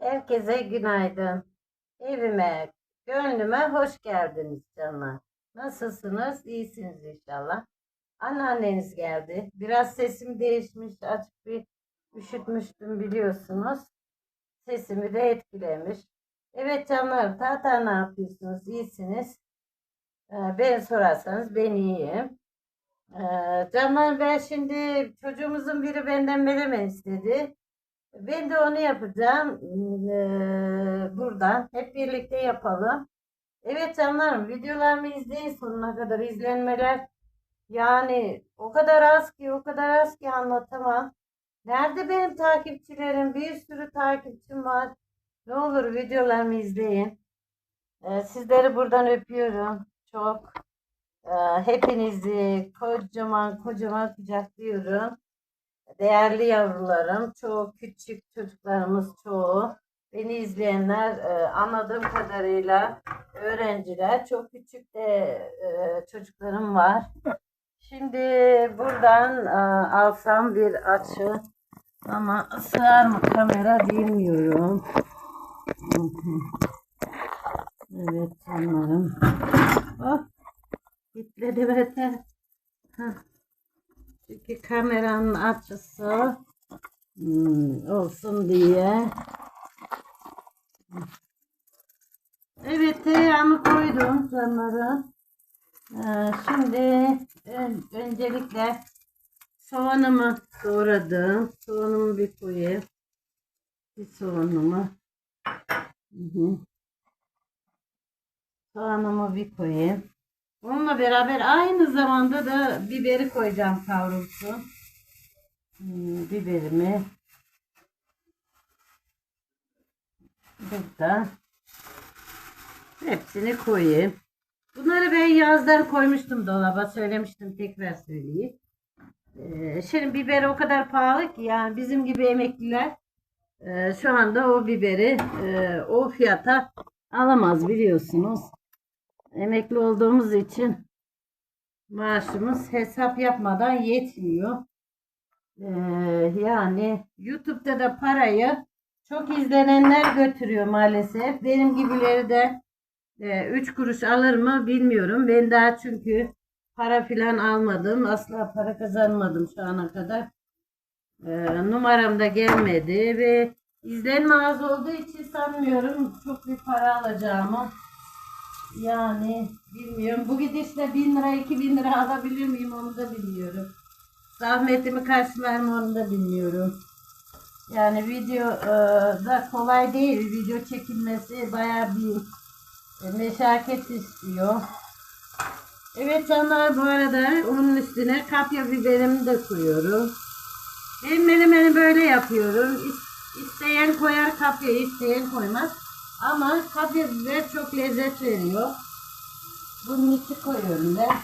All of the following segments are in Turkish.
Herkese günaydın. Evime, gönlüme hoş geldiniz canlar. Nasılsınız? İyisiniz inşallah. Anneanneniz geldi. Biraz sesim değişmiş. Açık bir üşütmüştüm biliyorsunuz. Sesimi de etkilemiş. Evet canlar, tata ne yapıyorsunuz? İyisiniz. Ee, beni sorarsanız ben iyiyim. Ee, canlar ben şimdi çocuğumuzun biri benden melemen istedi. Ben de onu yapacağım. Eee, buradan. Hep birlikte yapalım. Evet canlarım videolarımı izleyin sonuna kadar izlenmeler. Yani o kadar az ki o kadar az ki anlatamam. Nerede benim takipçilerim? Bir sürü takipçim var. Ne olur videolarımı izleyin. Eee, sizleri buradan öpüyorum. Çok. Eee, hepinizi kocaman kocaman kucaklıyorum. Değerli yavrularım, çoğu küçük çocuklarımız çoğu. Beni izleyenler e, anladığım kadarıyla öğrenciler, çok küçük de e, çocuklarım var. Şimdi buradan e, alsam bir açı ama sığar mı kamera bilmiyorum. Evet canlarım. Oh, gitledi beter. Hah. Çünkü kameranın açısı hmm, olsun diye. Evet tereyağımı koydum canlarım. Ee, şimdi ön- öncelikle soğanımı doğradım. Soğanımı bir koyayım. Bir soğanımı. Soğanımı bir koyayım. Onunla beraber aynı zamanda da biberi koyacağım kavrulsun. Hmm, biberimi burada hepsini koyayım. Bunları ben yazdan koymuştum dolaba söylemiştim tekrar söyleyeyim. Ee, şimdi biber o kadar pahalı ki yani bizim gibi emekliler e, şu anda o biberi e, o fiyata alamaz biliyorsunuz. Emekli olduğumuz için maaşımız hesap yapmadan yetmiyor. Ee, yani YouTube'da da parayı çok izlenenler götürüyor maalesef. Benim gibileri de 3 kuruş alır mı bilmiyorum. Ben daha çünkü para filan almadım. Asla para kazanmadım şu ana kadar. Ee, numaram da gelmedi ve izlenme az olduğu için sanmıyorum çok bir para alacağımı. Yani bilmiyorum. Bu gidişle 1000 lira 2000 lira alabilir miyim onu da bilmiyorum. Zahmetimi karşılar mı onu da bilmiyorum. Yani video e, da kolay değil. Video çekilmesi bayağı bir e, meşakkat istiyor. Evet canlar bu arada onun üstüne kapya biberimi de koyuyorum. Ben menemeni böyle yapıyorum. İs- İsteyen koyar kapya, isteyen koymaz. Ama kapya biber çok lezzet veriyor. Bunun içi koyuyorum ben.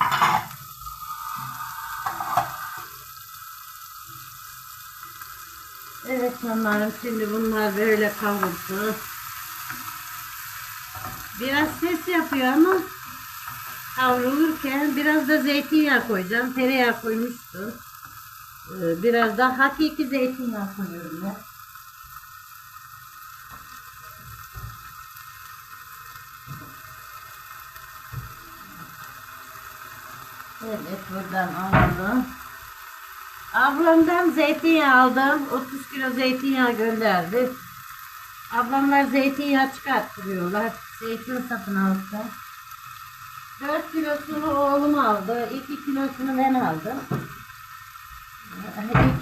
Evet canlarım şimdi bunlar böyle kavrulsun. Biraz ses yapıyor ama kavrulurken biraz da zeytinyağı koyacağım. Tereyağı koymuştum. Ee, Biraz da hakiki zeytinyağı koyuyorum ben. Evet buradan aldım. Ablamdan zeytinyağı aldım. 30 kilo zeytinyağı gönderdi. Ablamlar zeytinyağı çıkarttırıyorlar. Zeytin satın aldı. 4 kilosunu oğlum aldı. 2 kilosunu ben aldım.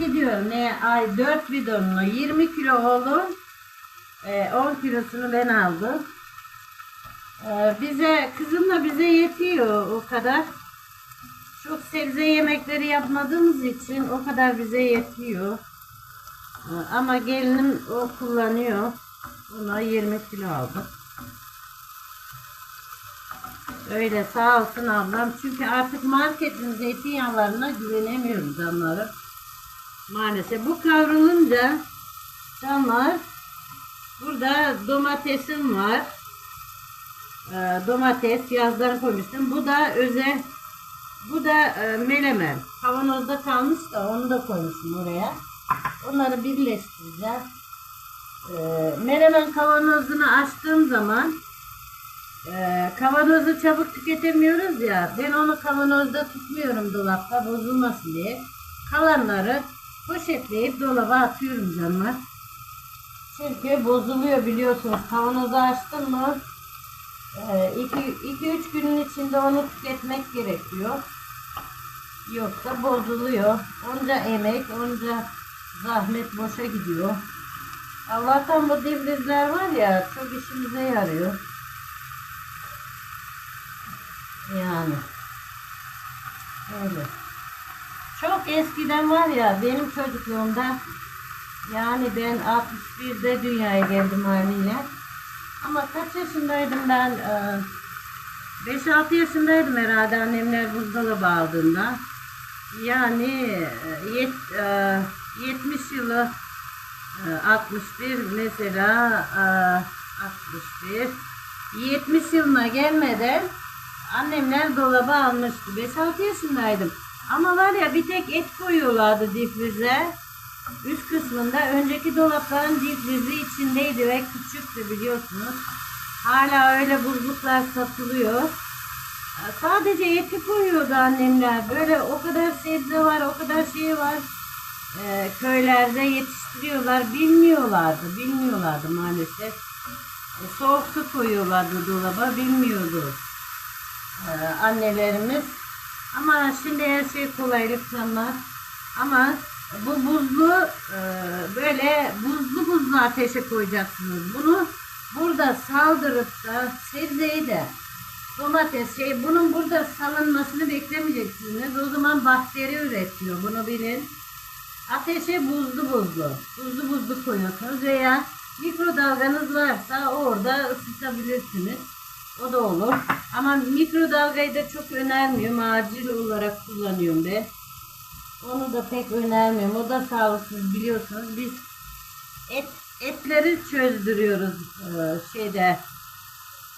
2 diyorum ne ay 4 bidonunu 20 kilo oğlum e, 10 kilosunu ben aldım. E, bize kızımla bize yetiyor o kadar. Çok sebze yemekleri yapmadığımız için o kadar bize yetiyor. E, Ama gelinim o kullanıyor. Ona 20 kilo aldım. Öyle sağ olsun ablam. Çünkü artık marketin zeytinyağlarına güvenemiyoruz canlarım. Maalesef bu kavrulunca canlar burada domatesim var. Ee, domates yazdan koymuştum. Bu da özel bu da e, melemen. Kavanozda kalmış da onu da koymuşum oraya. Onları birleştireceğim. Ee, menemen kavanozunu açtığım zaman e, kavanozu çabuk tüketemiyoruz ya. Ben onu kavanozda tutmuyorum dolapta bozulmasın diye. Kalanları poşetleyip dolaba atıyorum canlar. Çünkü bozuluyor biliyorsunuz. Kavanozu açtın mı 2-3 günün içinde onu tüketmek gerekiyor. Yoksa bozuluyor. Onca emek, onca zahmet boşa gidiyor. Allah'tan bu difrizler var ya çok işimize yarıyor. Yani. Öyle. Çok eskiden var ya benim çocukluğumda yani ben 61'de dünyaya geldim haliyle. Ama kaç yaşındaydım ben? Ee, 5-6 yaşındaydım herhalde annemler buzdolabı aldığında. Yani e, yet, e, 70 yılı e, 61 mesela e, 61 70 yılına gelmeden annemler dolaba almıştı. 5-6 yaşındaydım. Ama var ya bir tek et koyuyorlardı difrize. Üst kısmında önceki dolapların difrizi içindeydi ve küçüktü biliyorsunuz. Hala öyle buzluklar satılıyor. Sadece eti koyuyordu annemler. Böyle o kadar sebze var, o kadar şey var. Ee, köylerde yetiştiriyorlar. Bilmiyorlardı, bilmiyorlardı maalesef. E, soğuk su koyuyorlardı dolaba, bilmiyordu ee, annelerimiz. Ama şimdi her şey kolaylık canlar. Ama bu buzlu e, böyle buzlu buzlu ateşe koyacaksınız. Bunu burada saldırıp da sebzeyi de domates şey bunun burada salınmasını beklemeyeceksiniz. O zaman bakteri üretiyor. Bunu bilin. Ateşe buzlu buzlu. Buzlu buzlu koyuyorsunuz veya mikrodalganız varsa orada ısıtabilirsiniz. O da olur. Ama mikrodalgayı da çok önermiyorum. Acil olarak kullanıyorum ben. Onu da pek önermiyorum. O da sağlıksız biliyorsunuz. Biz et etleri çözdürüyoruz e, şeyde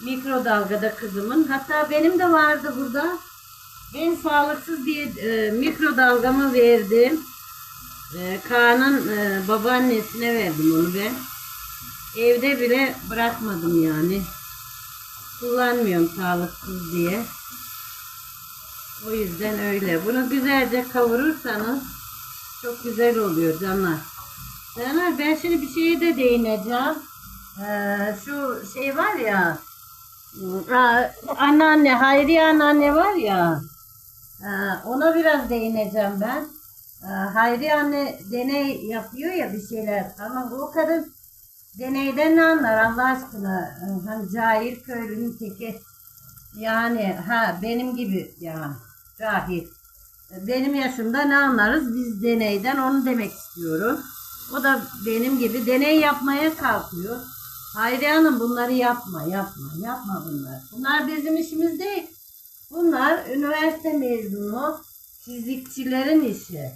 mikrodalgada kızımın. Hatta benim de vardı burada. Ben sağlıksız diye e, mikrodalgamı verdim. E, Kaan'ın e, babaannesine verdim onu ben. Evde bile bırakmadım yani. Kullanmıyorum sağlıksız diye. O yüzden öyle. Bunu güzelce kavurursanız çok güzel oluyor canlar. Canlar ben şimdi bir şeye de değineceğim. Ee, şu şey var ya anneanne Hayriye anneanne var ya e, ona biraz değineceğim ben. E, Hayriye anne deney yapıyor ya bir şeyler ama bu kadın deneyden ne anlar Allah aşkına hani cahil köylünün teki yani ha benim gibi yani cahil. Benim yaşımda ne anlarız? Biz deneyden onu demek istiyorum. O da benim gibi deney yapmaya kalkıyor. Hayri Hanım bunları yapma yapma yapma bunlar bunlar bizim işimiz değil. Bunlar üniversite mezunu fizikçilerin işi.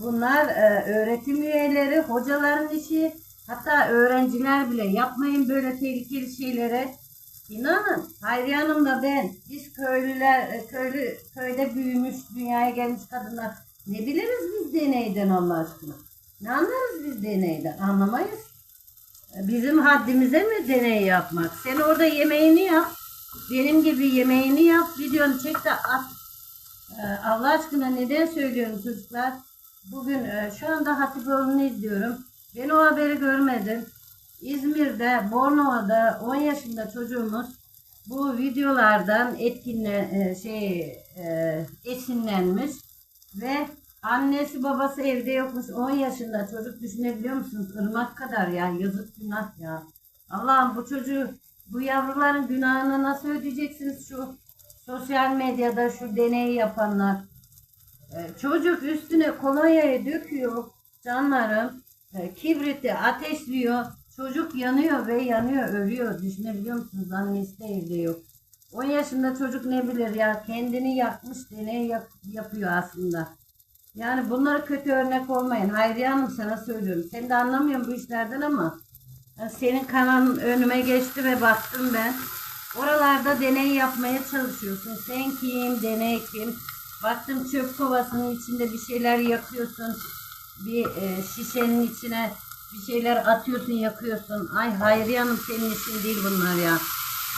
Bunlar e, öğretim üyeleri hocaların işi. Hatta öğrenciler bile yapmayın böyle tehlikeli şeylere. İnanın Hayriye Hanım da ben biz köylüler e, köylü köyde büyümüş dünyaya gelmiş kadınlar ne biliriz biz deneyden Allah aşkına. Ne anlarız biz deneyden anlamayız. E, bizim haddimize mi deney yapmak? Sen orada yemeğini yap. Benim gibi yemeğini yap. Videonu çek de at. E, Allah aşkına neden söylüyorum çocuklar? Bugün şu anda Hatipoğlu'nu izliyorum. Ben o haberi görmedim. İzmir'de, Bornova'da 10 yaşında çocuğumuz bu videolardan etkinle e, şey e, esinlenmiş ve annesi babası evde yokmuş 10 yaşında çocuk düşünebiliyor musunuz? Irmak kadar ya yazık günah ya. Allah'ım bu çocuğu bu yavruların günahını nasıl ödeyeceksiniz şu sosyal medyada şu deneyi yapanlar. Ee, çocuk üstüne kolonyayı döküyor canlarım. E, kibriti ateşliyor. Çocuk yanıyor ve yanıyor, ölüyor. Düşünebiliyor musunuz? Annesi de evde yok. 10 yaşında çocuk ne bilir ya kendini yakmış deney yap yapıyor aslında. Yani bunları kötü örnek olmayın. Hayriye Hanım sana söylüyorum. Sen de anlamıyorum bu işlerden ama senin kanalın önüme geçti ve baktım ben. Oralarda deney yapmaya çalışıyorsun. Sen kim, deney kim? Baktım çöp kovasının içinde bir şeyler yakıyorsun bir e, şişenin içine bir şeyler atıyorsun yakıyorsun. Ay Hayriye Hanım senin işin değil bunlar ya.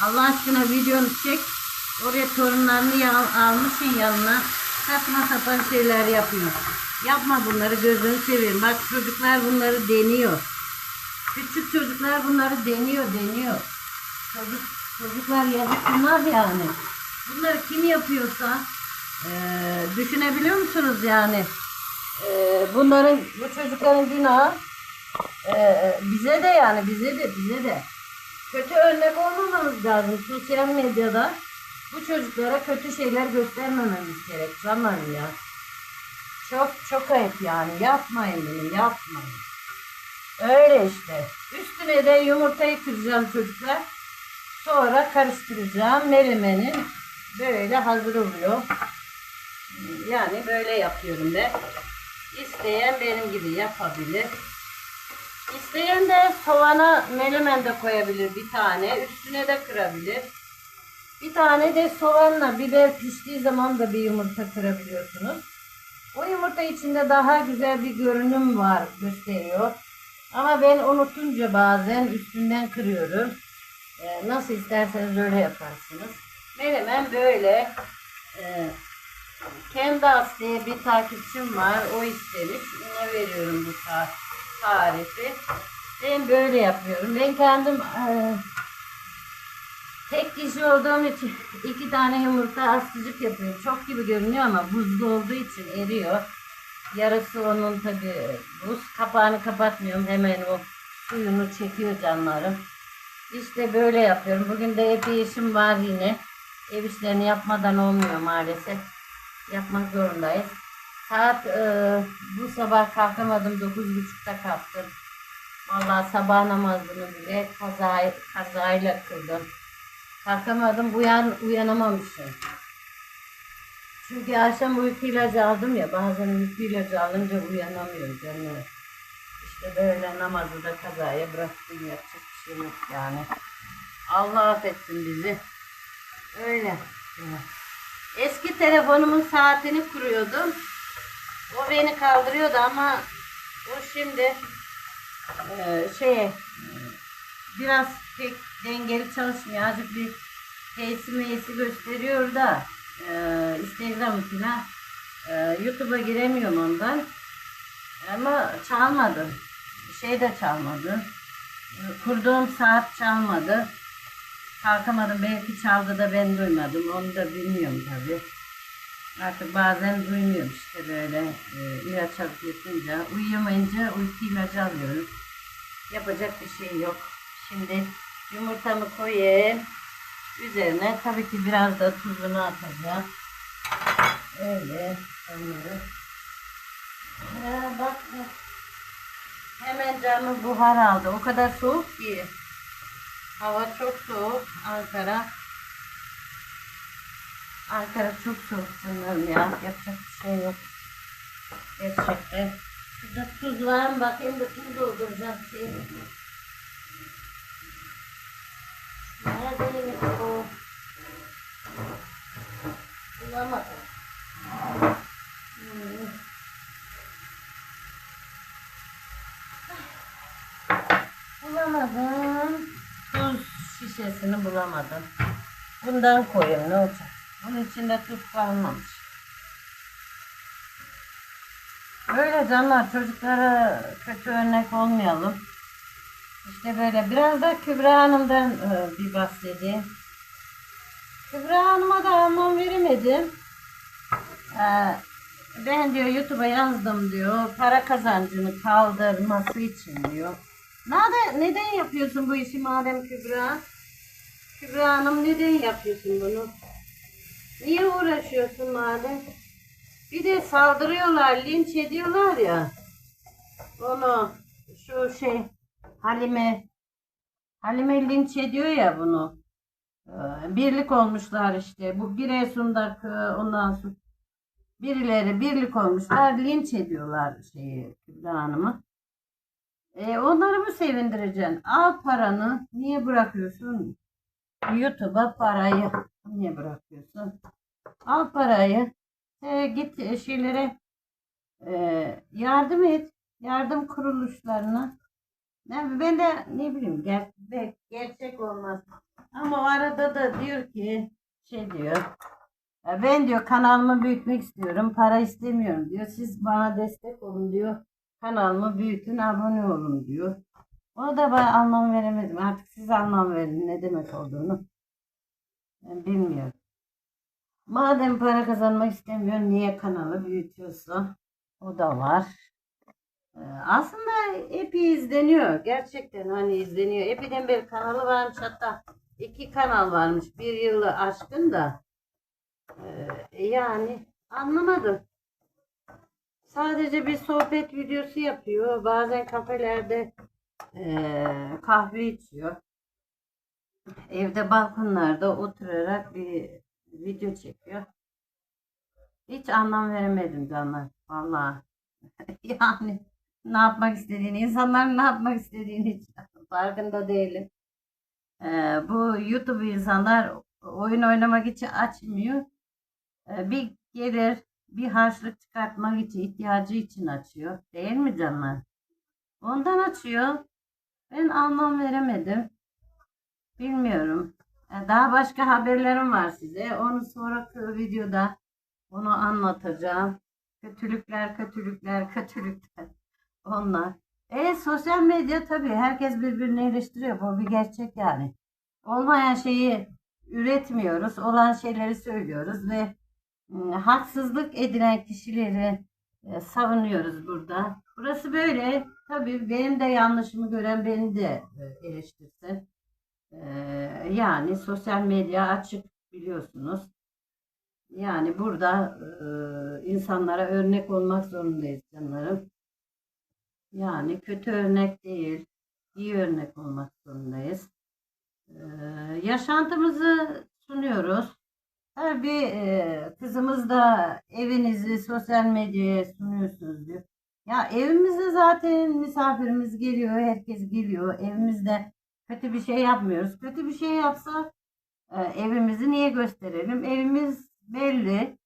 Allah aşkına videonu çek. Oraya torunlarını ya- almışsın yanına. Saçma sapan şeyler yapıyor. Yapma bunları gözünü seveyim. Bak çocuklar bunları deniyor. Küçük çocuklar bunları deniyor, deniyor. Çocuk, çocuklar yazık günah yani. Bunları kim yapıyorsa eee, düşünebiliyor musunuz yani? Eee, bunların, bu çocukların günahı eee, bize de yani bize de bize de. Kötü örnek olmamamız lazım. Sosyal medyada bu çocuklara kötü şeyler göstermememiz gerek. Zamanı ya. Çok çok ayıp yani. Yapmayın bunu yapmayın. Öyle işte. Üstüne de yumurtayı kıracağım çocuklar. Sonra karıştıracağım. Melemenin böyle hazır oluyor. Yani böyle yapıyorum ben. İsteyen benim gibi yapabilir. İsteyen de soğana melemen de koyabilir bir tane. Üstüne de kırabilir. Bir tane de soğanla biber piştiği zaman da bir yumurta kırabiliyorsunuz. O yumurta içinde daha güzel bir görünüm var gösteriyor. Ama ben unutunca bazen üstünden kırıyorum. Ee, nasıl isterseniz öyle yaparsınız. Menemen böyle. Ee, Candace diye bir takipçim var. O istemiş. Ona veriyorum bu ta- tarifi. Ben böyle yapıyorum. Ben kendim eee, tek kişi olduğum için iki tane yumurta astıcık yapıyorum. Çok gibi görünüyor ama buzlu olduğu için eriyor. Yarısı onun tabi buz. Kapağını kapatmıyorum. Hemen o suyunu çekiyor canlarım. İşte böyle yapıyorum. Bugün de epey işim var yine. Ev işlerini yapmadan olmuyor maalesef. Yapmak zorundayız. Saat e, bu sabah kalkamadım. 9.30'da kalktım. Vallahi sabah namazını bile kaza, kazayla kıldım. Kalkamadım. Uyan, uyanamamışım. Çünkü akşam uyku ilacı aldım ya. Bazen uyku ilacı alınca uyanamıyor canım. İşte böyle namazı da kazaya bıraktım. Yapacak bir şey yok yani. Allah affetsin bizi. Öyle. Eski telefonumun saatini kuruyordum. O beni kaldırıyordu ama o şimdi e, şey biraz pek dengeli çalışmıyor. Azıcık bir F'si meysi gösteriyor da e, Instagram falan e, YouTube'a giremiyorum ondan. Ama çalmadı. Şey de çalmadı. E, Kurduğum saat çalmadı. Kalkamadım belki çaldı da ben duymadım. Onu da bilmiyorum tabii. Artık bazen duymuyorum işte böyle e, ilaç alıp yatınca. Uyuyamayınca uyku ilacı alıyorum. Yapacak bir şey yok. Şimdi yumurtamı koyayım. Üzerine tabii ki biraz da tuzunu atacağım. Öyle onları. Ya bak. Hemen canım buhar aldı. O kadar soğuk ki. Hava çok soğuk. Ankara. Ankara çok soğuk sanırım ya. Yapacak bir şey yok. Gerçekten. Şurada tuz var mı? Bakayım da tuz dolduracağım. Şey. Neredeymiş o? Bulamadım. Hmm. Bulamadım. Tuz şişesini bulamadım. Bundan koyayım ne olacak? Bunun içinde tuz kalmamış. Böyle canlar çocuklara kötü örnek olmayalım. İşte böyle biraz da Kübra Hanım'dan e, bir bahsedeyim. Kübra Hanım'a da anlam veremedim. Ee, ben diyor YouTube'a yazdım diyor. Para kazancını kaldırması için diyor. Neden, neden yapıyorsun bu işi madem Kübra? Kübra Hanım neden yapıyorsun bunu? Niye uğraşıyorsun madem? Bir de saldırıyorlar, linç ediyorlar ya. Onu şu şey Halime Halime linç ediyor ya bunu. Ee, Birlik olmuşlar işte. Bu Giresun'daki ondan sonra birileri birlik olmuşlar. Linç ediyorlar şeyi Kübra Hanım'ı. E, onları mı sevindireceksin? Al paranı. Niye bırakıyorsun? YouTube'a parayı niye bırakıyorsun? Al parayı. E, git şeylere e, yardım et. Yardım kuruluşlarına. Ben, ben de ne bileyim ger be- gerçek olmaz. Ama o arada da diyor ki şey diyor. "E, Ben diyor kanalımı büyütmek istiyorum. Para istemiyorum diyor. Siz bana destek olun diyor. Kanalımı büyütün, abone olun diyor. Ona da ben anlam veremedim. Artık siz anlam verin ne demek olduğunu. Ben bilmiyorum. Madem para kazanmak istemiyorsun niye kanalı büyütüyorsun? O da var. Ee, Aslında Epi izleniyor. Gerçekten hani izleniyor. Epi'den beri kanalı varmış hatta iki kanal varmış. Bir yılı aşkın da. Ee, yani anlamadım. Sadece bir sohbet videosu yapıyor. Bazen kafelerde eee, kahve içiyor. Evde balkonlarda oturarak bir video çekiyor. Hiç anlam veremedim canlar. Vallahi. yani ne yapmak istediğini, insanların ne yapmak istediğini hiç farkında değilim. Ee, bu YouTube insanlar oyun oynamak için açmıyor. Ee, bir gelir, bir harçlık çıkartmak için, ihtiyacı için açıyor. Değil mi canlar? Ondan açıyor. Ben anlam veremedim. Bilmiyorum. Ee, Daha başka haberlerim var size. Onu sonraki videoda onu anlatacağım. Kötülükler, kötülükler, kötülükler. Onlar. E sosyal medya tabii herkes birbirini eleştiriyor. Bu bir gerçek yani. Olmayan şeyi üretmiyoruz. Olan şeyleri söylüyoruz ve ım, haksızlık edilen kişileri e, savunuyoruz burada. Burası böyle. Tabii benim de yanlışımı gören beni de e, eleştirsin. Yani sosyal medya açık biliyorsunuz. Yani burada e, insanlara örnek olmak zorundayız canlarım. Yani kötü örnek değil, iyi örnek olmak zorundayız. Ee, yaşantımızı sunuyoruz. Tabii e, kızımız da evinizi sosyal medyaya sunuyorsunuz diyor. Ya evimizde zaten misafirimiz geliyor, herkes geliyor. Evimizde kötü bir şey yapmıyoruz. Kötü bir şey yapsak e, evimizi niye gösterelim? Evimiz belli.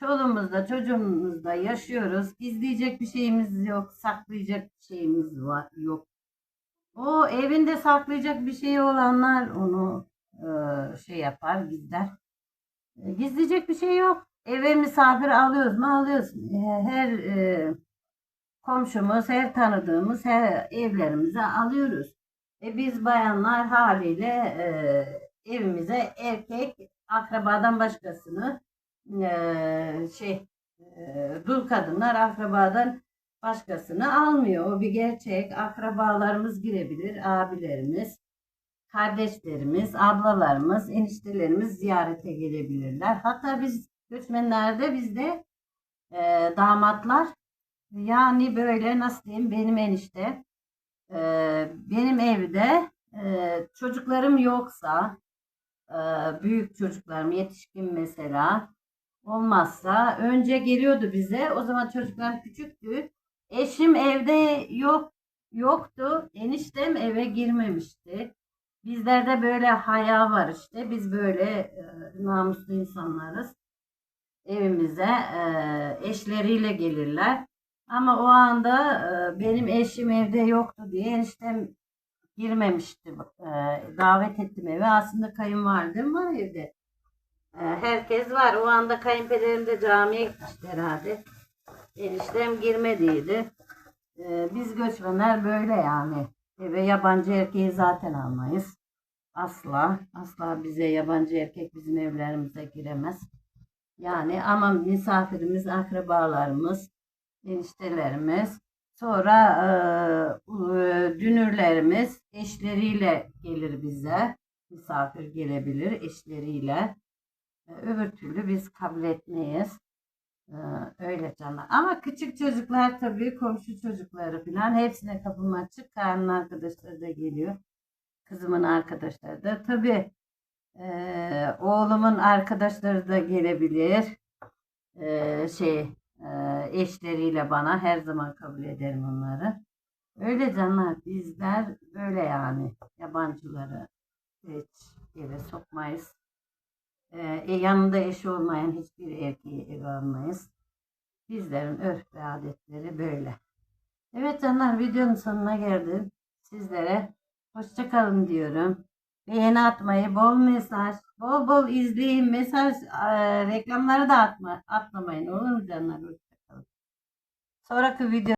Çoluğumuzda, çocuğumuzda yaşıyoruz. Gizleyecek bir şeyimiz yok, saklayacak bir şeyimiz var, yok. O evinde saklayacak bir şey olanlar onu e, şey yapar, gizler. E, gizleyecek bir şey yok. Eve misafir alıyoruz mu? Alıyoruz. E, her e, komşumuz, her tanıdığımız, her evlerimize alıyoruz. E, biz bayanlar haliyle e, evimize erkek akrabadan başkasını e, şey e, dul kadınlar akrabadan başkasını almıyor. O bir gerçek. Akrabalarımız girebilir, abilerimiz, kardeşlerimiz, ablalarımız, eniştelerimiz ziyarete gelebilirler. Hatta biz göçmenlerde bizde e, damatlar yani böyle nasıl diyeyim benim enişte e, benim evde e, çocuklarım yoksa e, büyük çocuklarım yetişkin mesela olmazsa önce geliyordu bize. O zaman çocuklar küçüktü. Eşim evde yok yoktu. Eniştem eve girmemişti. Bizlerde böyle haya var işte. Biz böyle e, namuslu insanlarız. Evimize e, eşleriyle gelirler. Ama o anda e, benim eşim evde yoktu diye eniştem girmemişti. E, davet ettim eve. Aslında kayınvalidem var evde. E, herkes var. O anda kayınpederim de camiye gitmişti herhalde. Eniştem girmediydi. Biz göçmenler böyle yani. Eve yabancı erkeği zaten almayız. Asla. Asla bize yabancı erkek bizim evlerimize giremez. Yani ama misafirimiz, akrabalarımız, eniştelerimiz, sonra e, dünürlerimiz eşleriyle gelir bize. Misafir gelebilir eşleriyle. E, öbür türlü biz kabul etmeyiz. E, öyle canlar. Ama küçük çocuklar tabii komşu çocukları falan hepsine kapım açık. Karnın arkadaşları da geliyor. Kızımın arkadaşları da. Tabii e, oğlumun arkadaşları da gelebilir. E, şey eşleriyle bana her zaman kabul ederim onları. Öyle canlar bizler böyle yani yabancıları hiç eve sokmayız. Ee, yanında eşi olmayan hiçbir erkeği eve almayız. Bizlerin örf ve adetleri böyle. Evet canlar videonun sonuna geldim. sizlere hoşçakalın diyorum. Beğeni atmayı, bol mesaj, bol bol izleyin, mesaj, e, reklamları da atma, atlamayın olur mu canlar? Hoşçakalın. Sonraki video